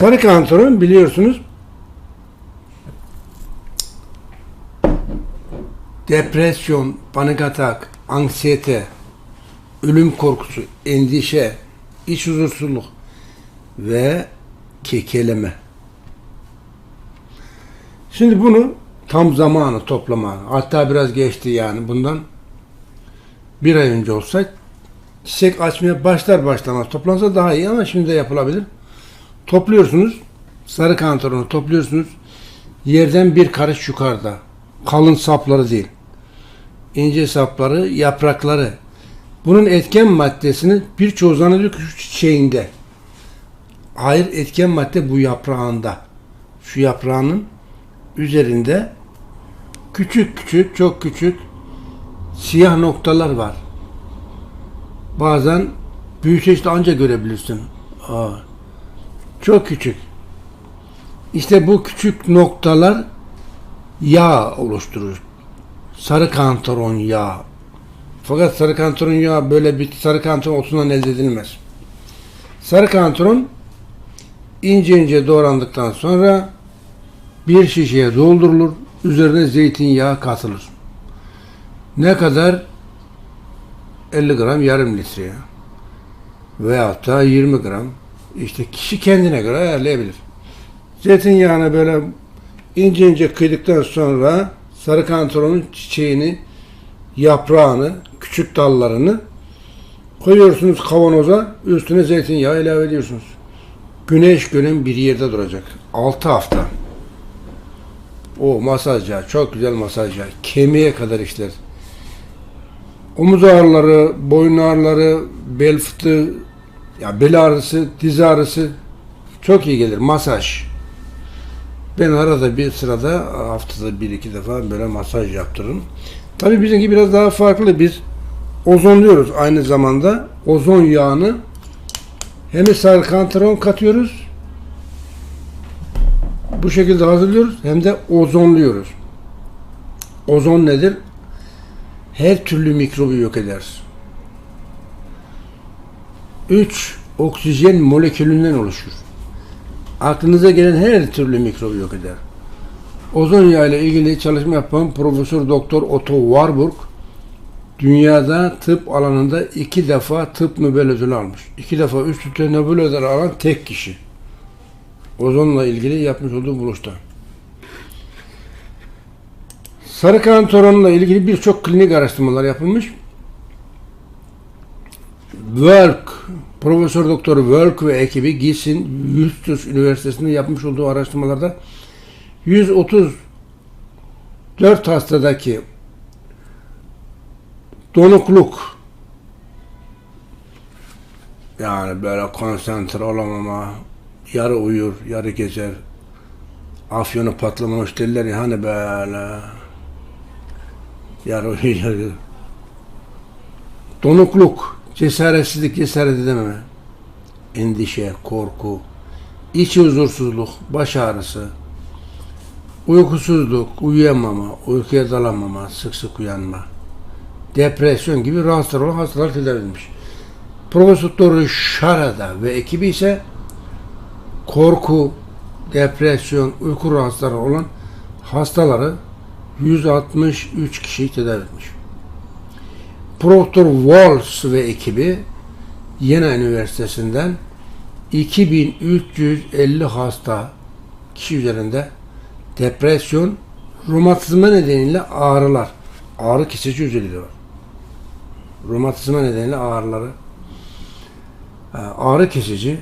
Sarı kantaron biliyorsunuz depresyon, panik atak, anksiyete, ölüm korkusu, endişe, iç huzursuzluk ve kekeleme. Şimdi bunu tam zamanı toplama. Hatta biraz geçti yani bundan bir ay önce olsa çiçek açmaya başlar başlamaz toplansa daha iyi ama şimdi de yapılabilir. Topluyorsunuz. Sarı kantaronu topluyorsunuz. Yerden bir karış yukarıda. Kalın sapları değil. ince sapları, yaprakları. Bunun etken maddesini birçoğu zannediyor ki çiçeğinde. Hayır etken madde bu yaprağında. Şu yaprağının üzerinde küçük küçük, çok küçük siyah noktalar var. Bazen büyüse işte anca görebilirsin. Aa, çok küçük. İşte bu küçük noktalar yağ oluşturur. Sarı kantaron yağı. Fakat sarı kantaron yağı böyle bir sarı kantaron otundan elde edilmez. Sarı kantaron ince ince doğrandıktan sonra bir şişeye doldurulur. Üzerine zeytinyağı katılır. Ne kadar? 50 gram yarım litreye. Veyahut da 20 gram. İşte kişi kendine göre ayarlayabilir. Zeytinyağını böyle ince ince kıydıktan sonra sarı kantaronun çiçeğini, yaprağını, küçük dallarını koyuyorsunuz kavanoza, üstüne zeytinyağı ilave ediyorsunuz. Güneş gören bir yerde duracak. 6 hafta. O masaj yağı, çok güzel masaj yağı. Kemiğe kadar işler. Omuz ağrıları, boyun ağrıları, bel fıtığı, ya bel ağrısı, diz ağrısı çok iyi gelir. Masaj. Ben arada bir sırada haftada bir iki defa böyle masaj yaptırırım. Tabii bizimki biraz daha farklı. Biz ozonluyoruz aynı zamanda. Ozon yağını hem sarkantaron katıyoruz. Bu şekilde hazırlıyoruz. Hem de ozonluyoruz. Ozon nedir? Her türlü mikrobu yok eder. 3 oksijen molekülünden oluşur. Aklınıza gelen her türlü mikrobu yok eder. Ozon yağı ile ilgili çalışma yapan Profesör Doktor Otto Warburg dünyada tıp alanında iki defa tıp Nobel ödülü almış. İki defa üst üste Nobel ödülü alan tek kişi. Ozonla ilgili yapmış olduğu buluşta. Sarı kan toranıyla ilgili birçok klinik araştırmalar yapılmış. Work, Profesör Doktor Work ve ekibi Gießen Justus Üniversitesi'nde yapmış olduğu araştırmalarda 134 hastadaki donukluk yani böyle konsantre olamama, yarı uyur, yarı gezer, afyonu patlamamış derler ya hani böyle yarı uyur, yarı donukluk, cesaretsizlik, cesaret edememe, endişe, korku, iç huzursuzluk, baş ağrısı, uykusuzluk, uyuyamama, uykuya dalamama, sık sık uyanma, depresyon gibi rahatsızlar olan hastalar tedavi edilmiş. Profesör Şarada ve ekibi ise korku, depresyon, uyku rahatsızları olan hastaları 163 kişi tedavi etmiş. Profesör Walsh ve ekibi Yena Üniversitesi'nden 2350 hasta kişi üzerinde depresyon, romatizma nedeniyle ağrılar, ağrı kesici özelliği var. Romatizma nedeniyle ağrıları, e, ağrı kesici,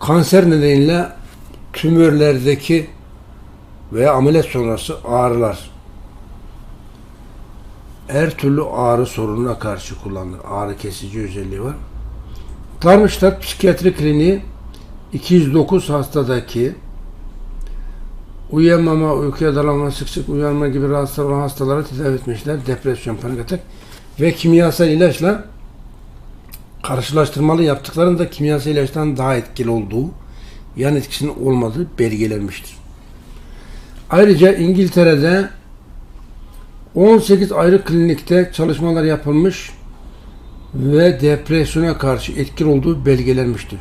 kanser nedeniyle tümörlerdeki veya ameliyat sonrası ağrılar, her türlü ağrı sorununa karşı kullanılır. Ağrı kesici özelliği var. Darmstadt Psikiyatri Kliniği 209 hastadaki uyuyamama, uykuya dalamama, sık sık uyanma gibi rahatsızlar olan hastalara tedavi etmişler. Depresyon, panik atak ve kimyasal ilaçla karşılaştırmalı yaptıklarında kimyasal ilaçtan daha etkili olduğu, yan etkisinin olmadığı belgelenmiştir. Ayrıca İngiltere'de 18 ayrı klinikte çalışmalar yapılmış ve depresyona karşı etkili olduğu belgelenmiştir.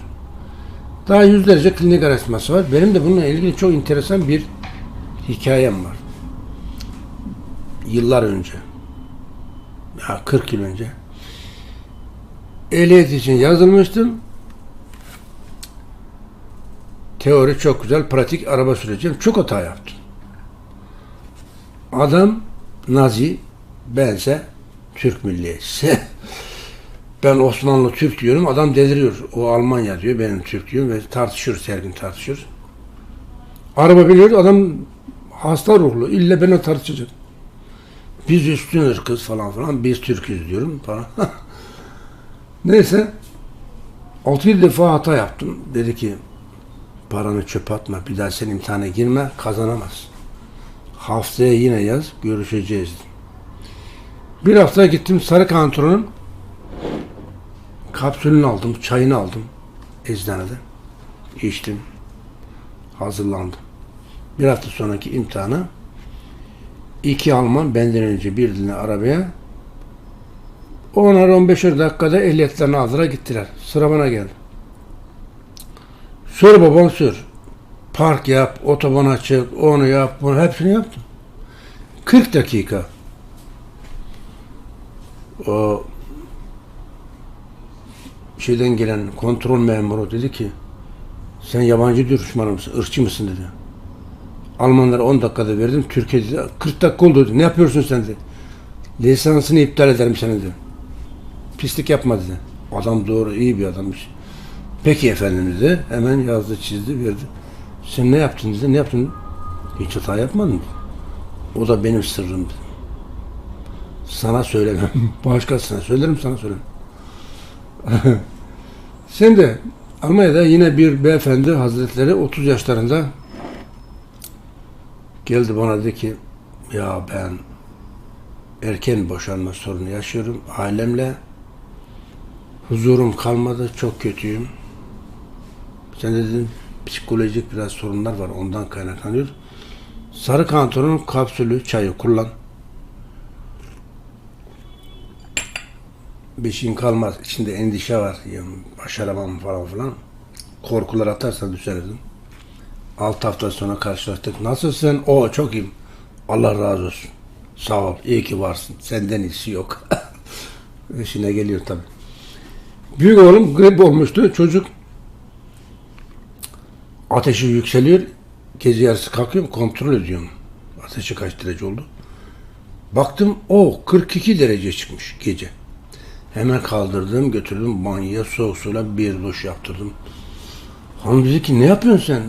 Daha yüzlerce klinik araştırması var. Benim de bununla ilgili çok enteresan bir hikayem var. Yıllar önce. Ya 40 yıl önce. Ehliyet için yazılmıştım. Teori çok güzel, pratik araba süreceğim. Çok hata yaptım. Adam Nazi, bense Türk milliyetçisi. ben Osmanlı Türk diyorum, adam deliriyor. O Almanya diyor, benim Türk diyorum ve tartışıyoruz, her gün tartışıyoruz. Araba biniyoruz, adam hasta ruhlu, illa benimle tartışacak. Biz üstünüz kız falan falan, biz Türk'üz diyorum falan. Neyse, 6-7 defa hata yaptım. Dedi ki, paranı çöp atma, bir daha sen imtihana girme, kazanamazsın. Haftaya yine yaz, görüşeceğiz. Bir hafta gittim Sarı Kanton'un kapsülünü aldım, çayını aldım eczanede. İçtim, hazırlandım. Bir hafta sonraki imtihana iki Alman benden önce bir diline arabaya 10'ar 15'er dakikada ehliyetlerini aldılar gittiler. Sıra bana geldi. Sür babam sür. Park yap, otobana çık, onu yap, bunu hepsini yaptım. 40 dakika. O şeyden gelen kontrol memuru dedi ki sen yabancı düşmanı mısın, ırkçı mısın dedi. Almanlara 10 dakikada verdim, Türkiye'de 40 dakika oldu dedi. Ne yapıyorsun sen dedi. Lisansını iptal ederim seni dedi. Pislik yapma dedi. Adam doğru, iyi bir adammış. Peki efendim dedi. Hemen yazdı, çizdi, verdi. Sen ne yaptın dedi. Ne yaptın? Hiç hata yapmadın. O da benim sırrım. Sana söylemem. Başkasına söylerim sana söylemem. Şimdi Almanya'da yine bir beyefendi hazretleri 30 yaşlarında geldi bana dedi ki ya ben erken boşanma sorunu yaşıyorum ailemle huzurum kalmadı çok kötüyüm sen dedin psikolojik biraz sorunlar var ondan kaynaklanıyor sarı kantonun kapsülü çayı kullan bir şeyin kalmaz içinde endişe var ya, başaramam falan filan korkular atarsan düşerdim 6 hafta sonra karşılaştık. Nasılsın? O çok iyiyim. Allah razı olsun. Sağ ol. İyi ki varsın. Senden iyisi yok. İşine geliyor tabii. Büyük oğlum grip olmuştu. Çocuk ateşi yükseliyor. Gece yarısı kalkıyorum kontrol ediyorum. Ateşi kaç derece oldu. Baktım o 42 derece çıkmış gece. Hemen kaldırdım götürdüm banyoya soğuk suyla bir duş yaptırdım. Hanım dedi ki ne yapıyorsun sen?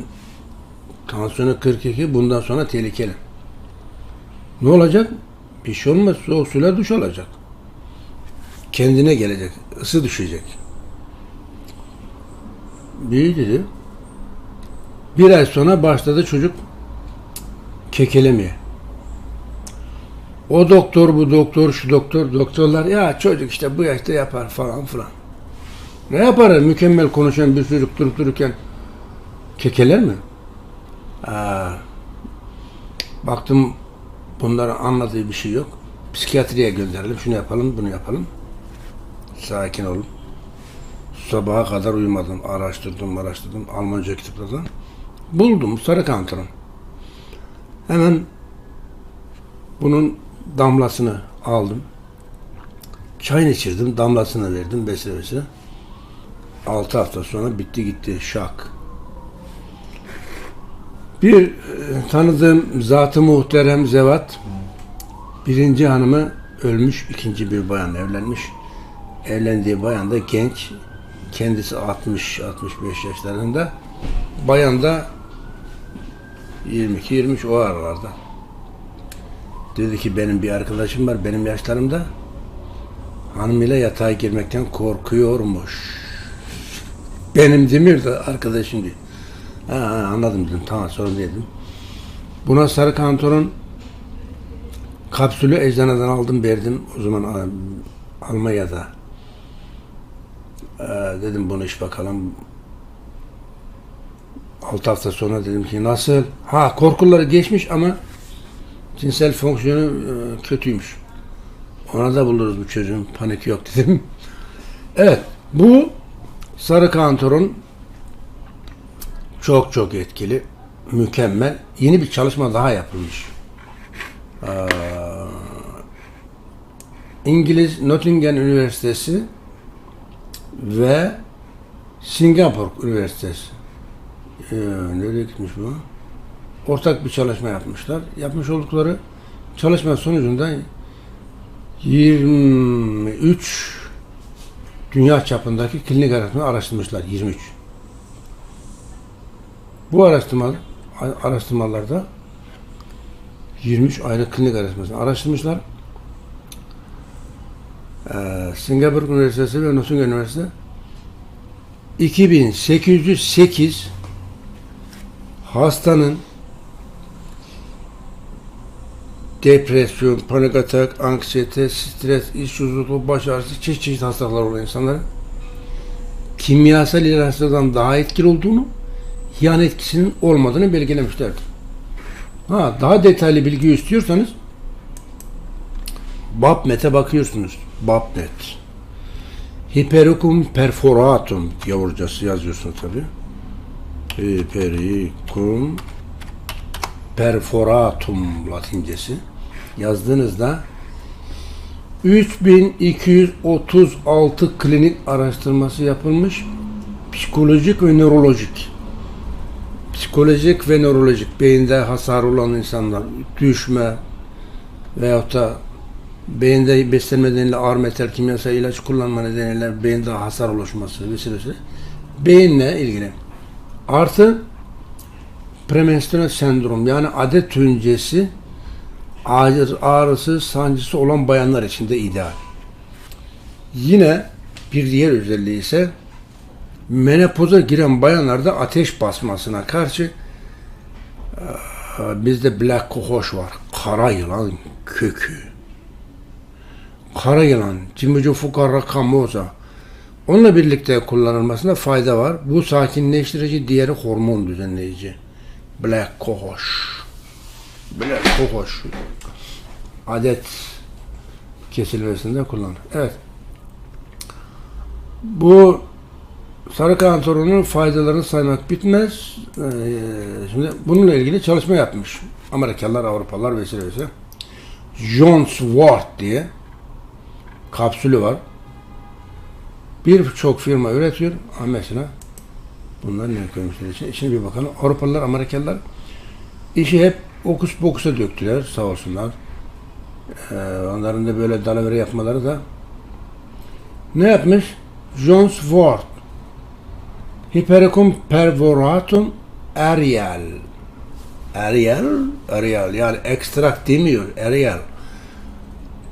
Tansiyonu 42 bundan sonra tehlikeli. Ne olacak? Bir şey olmaz. Soğuk suyla duş alacak. Kendine gelecek. ısı düşecek. Bir dedi. Bir ay sonra başladı çocuk kekelemeye. O doktor, bu doktor, şu doktor, doktorlar ya çocuk işte bu yaşta yapar falan filan. Ne yapar? Mükemmel konuşan bir çocuk durup dururken kekeler mi? Aa, baktım bunların anladığı bir şey yok. Psikiyatriye gönderelim. Şunu yapalım, bunu yapalım. Sakin olun. Sabaha kadar uyumadım. Araştırdım, araştırdım. Almanca kitaplardan. Buldum sarı kantarın. Hemen bunun damlasını aldım. Çayını içirdim, damlasını verdim besle besle. 6 hafta sonra bitti gitti şak. Bir e, tanıdığım zatı muhterem zevat birinci hanımı ölmüş, ikinci bir bayan evlenmiş. Evlendiği bayan da genç. Kendisi 60-65 yaşlarında. Bayan da 22-23 o aralarda. Dedi ki benim bir arkadaşım var benim yaşlarımda. Hanımıyla yatağa girmekten korkuyormuş. Benim demir de arkadaşım diyor. Ha, anladım dedim. Tamam sorun dedim. Buna sarı kantonun kapsülü eczaneden aldım verdim. O zaman Almanya'da. Ee, dedim bunu iş bakalım. 6 hafta sonra dedim ki nasıl? Ha korkuları geçmiş ama cinsel fonksiyonu e, kötüymüş. Ona da buluruz bu çocuğun. Panik yok dedim. Evet. Bu sarı kantorun Çok çok etkili. Mükemmel. Yeni bir çalışma daha yapılmış. İngiliz Nottingham Üniversitesi ve Singapur Üniversitesi. Ee, nereye gitmiş bu? Ortak bir çalışma yapmışlar. Yapmış oldukları çalışma sonucunda 23 dünya çapındaki klinik araştırma araştırmışlar. 23. Bu araştırma araştırmalarda 23 ayrı klinik araştırmasını araştırmışlar. Ee, Singapur Üniversitesi ve Nottingham Üniversitesi 2808 hastanın depresyon, panik atak, anksiyete, stres, iş huzurluğu, baş ağrısı, çeşit çeşit hastalıklar olan insanların kimyasal ilaçlardan daha etkili olduğunu, yan etkisinin olmadığını belgelemişlerdir. Ha, daha detaylı bilgi istiyorsanız BAPMET'e bakıyorsunuz. BAPMET. Hypericum perforatum yavurcası yazıyorsunuz tabi. Hypericum perforatum latincesi. Yazdığınızda 3236 klinik araştırması yapılmış. Psikolojik ve nörolojik. Psikolojik ve nörolojik. Beyinde hasar olan insanlar düşme veyahut da beyinde beslenme nedeniyle ağır metal kimyasal ilaç kullanma nedeniyle beyinde hasar oluşması vesaire. Beyinle ilgili artı premenstrüel sendrom yani adet öncesi ağrı, ağrısı, sancısı olan bayanlar için de ideal. Yine bir diğer özelliği ise menopoza giren bayanlarda ateş basmasına karşı bizde black kohoş var. Kara yılan kökü. Kara yılan, Cimico fukara kamoza. Onunla birlikte kullanılmasında fayda var. Bu sakinleştirici, diğeri hormon düzenleyici. Black kohoş. Black kohoş. Adet kesilmesinde kullanılır. Evet. Bu sarı kantorunun faydalarını saymak bitmez. Ee, şimdi bununla ilgili çalışma yapmış. Amerikalılar, Avrupalılar vesaire vesaire. John Swart diye kapsülü var. Birçok firma üretiyor. Ama mesela bunlar ne koymuşlar için? Şimdi bir bakalım. Avrupalılar, Amerikalılar işi hep okus pokusa döktüler sağ olsunlar. Ee, onların da böyle dalavere yapmaları da ne yapmış? John Swart Hypericum perforatum Ariel Ariel Ariel yani ekstrak demiyor Ariel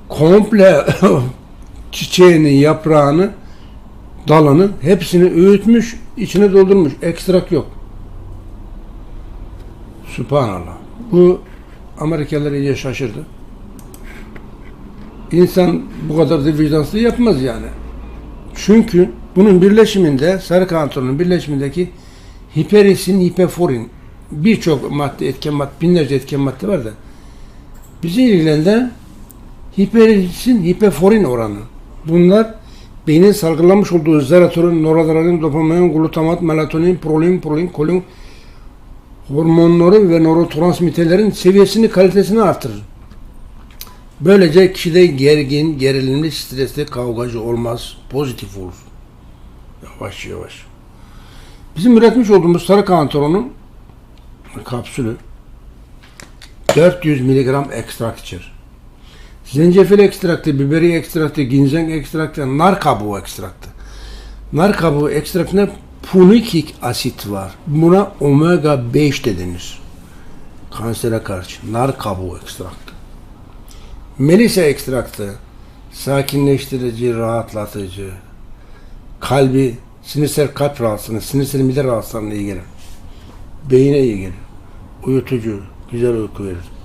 komple çiçeğini, yaprağını, dalını hepsini öğütmüş, içine doldurmuş. Ekstrak yok. Subhanallah. Bu Amerikalılar iyice şaşırdı. İnsan bu kadar da vicdansız yapmaz yani. Çünkü bunun birleşiminde, sarı kantonun birleşimindeki hiperisin, hiperforin birçok madde, etken madde, binlerce etken madde var da bizi ilgilendiren hiperisin, hiperforin oranı. Bunlar beynin salgılamış olduğu serotonin, noradrenalin, dopamin, glutamat, melatonin, prolin, prolin, kolin hormonları ve nörotransmitterlerin seviyesini, kalitesini artırır. Böylece kişide gergin, gerilimli, stresli, kavgacı olmaz, pozitif olur. Yavaş yavaş. Bizim üretmiş olduğumuz sarı kantaronun kapsülü 400 mg ekstrak içer. Zencefil ekstraktı, biberi ekstraktı, ginseng ekstraktı, nar kabuğu ekstraktı. Nar kabuğu ekstraktında punikik asit var. Buna omega 5 de denir. Kansere karşı. Nar kabuğu ekstraktı. Melisa ekstraktı. Sakinleştirici, rahatlatıcı. Kalbi, sinirsel kalp rahatsızlığına, sinirsel mide rahatsızlığına iyi gelir. Beyine iyi gelir. Uyutucu, güzel uyku verir.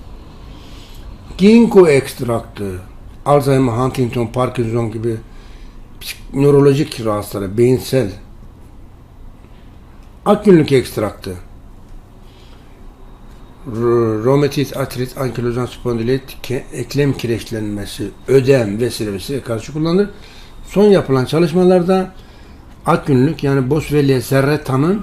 Ginkgo ekstraktı, Alzheimer, Huntington, Parkinson gibi nörolojik rahatsızları, beyinsel. Akgünlük ekstraktı. Romatit, artrit, ankilozan spondilit, eklem kireçlenmesi, ödem vesaire vesaire karşı kullanılır. Son yapılan çalışmalarda akgünlük yani Boswellia serratanın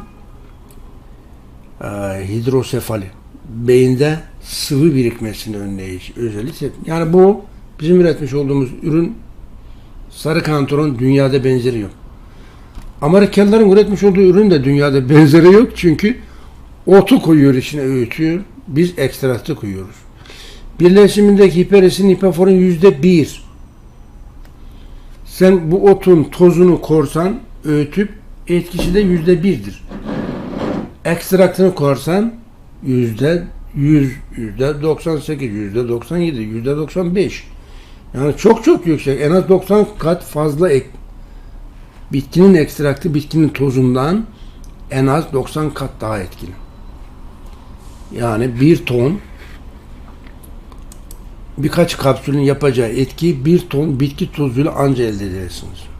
e, hidrosefali, beyinde sıvı birikmesini önleyici özellikle. Yani bu bizim üretmiş olduğumuz ürün sarı kantaron dünyada benzeri yok. Amerikalıların üretmiş olduğu ürün de dünyada benzeri yok çünkü otu koyuyor içine öğütüyor. Biz ekstraktı koyuyoruz. Birleşimindeki hiperesin hiperforun yüzde bir. Sen bu otun tozunu korsan, öğütüp etkisi de yüzde birdir. Ekstraktını korsan yüzde yüz, yüzde 98, yüzde 97, yüzde 95. Yani çok çok yüksek. En az 90 kat fazla ek, bitkinin ekstraktı bitkinin tozundan en az 90 kat daha etkili. Yani bir ton birkaç kapsülün yapacağı etkiyi bir ton bitki tozuyla anca elde edersiniz.